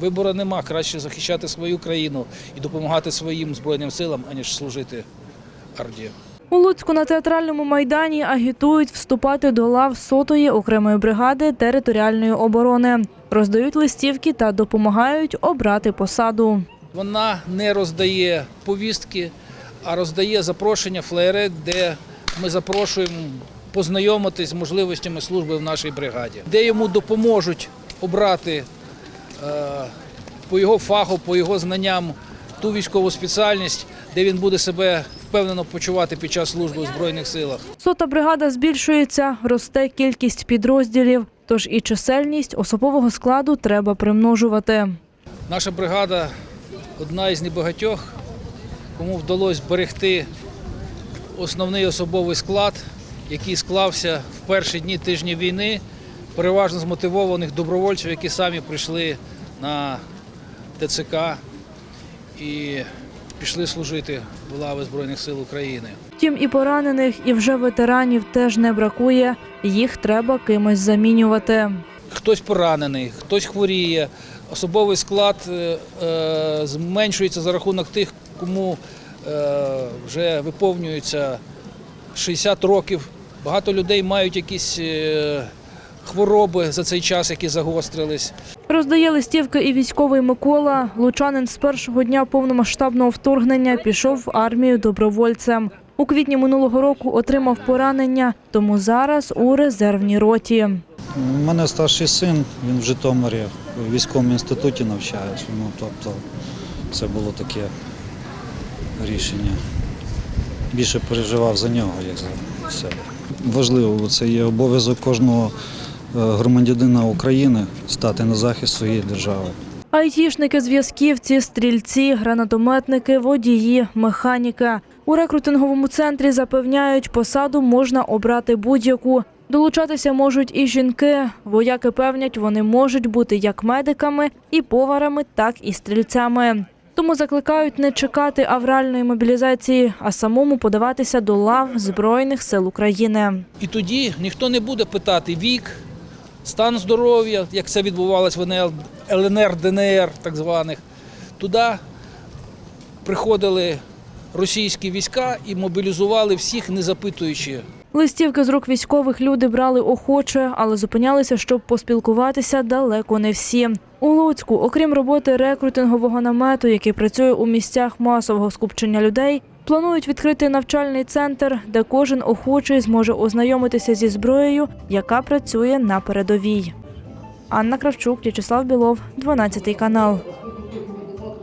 Вибору нема. Краще захищати свою країну і допомагати своїм збройним силам, аніж служити Орді. У Луцьку на театральному майдані агітують вступати до лав сотої окремої бригади територіальної оборони, роздають листівки та допомагають обрати посаду. Вона не роздає повістки, а роздає запрошення флеєри, де ми запрошуємо познайомитись з можливостями служби в нашій бригаді, де йому допоможуть обрати по його фаху, по його знанням ту військову спеціальність, де він буде себе впевнено почувати під час служби у Збройних силах. Сота бригада збільшується, росте кількість підрозділів, тож і чисельність особового складу треба примножувати. Наша бригада одна із небагатьох, кому вдалося зберегти основний особовий склад, який склався в перші дні тижні війни, переважно змотивованих добровольців, які самі прийшли на ТЦК і пішли служити в лави Збройних сил України. Втім, і поранених, і вже ветеранів теж не бракує. Їх треба кимось замінювати. Хтось поранений, хтось хворіє. Особовий склад е, е, зменшується за рахунок тих, кому е, вже виповнюється 60 років. Багато людей мають якісь е, хвороби за цей час, які загострились. Роздає листівки і військовий Микола. Лучанин з першого дня повномасштабного вторгнення пішов в армію добровольцем. У квітні минулого року отримав поранення, тому зараз у резервній роті. У мене старший син, він в Житомирі в військовому інституті навчається. Ну, тобто це було таке рішення. Більше переживав за нього, як за себе. Важливо, це є обов'язок кожного громадянина України стати на захист своєї держави. Айтішники, зв'язківці, стрільці, гранатометники, водії, механіка. У рекрутинговому центрі запевняють, посаду можна обрати будь-яку. Долучатися можуть і жінки. Вояки певнять, вони можуть бути як медиками, і поварами, так і стрільцями. Тому закликають не чекати авральної мобілізації, а самому подаватися до лав Збройних сил України. І тоді ніхто не буде питати вік, стан здоров'я, як це відбувалось в ЛНР, ДНР, так званих. Туди приходили російські війська і мобілізували всіх, не запитуючи Листівки з рук військових люди брали охоче, але зупинялися, щоб поспілкуватися далеко не всі. У Луцьку, окрім роботи рекрутингового намету, який працює у місцях масового скупчення людей, планують відкрити навчальний центр, де кожен охочий зможе ознайомитися зі зброєю, яка працює на передовій. Анна Кравчук, В'ячеслав Білов, 12 канал.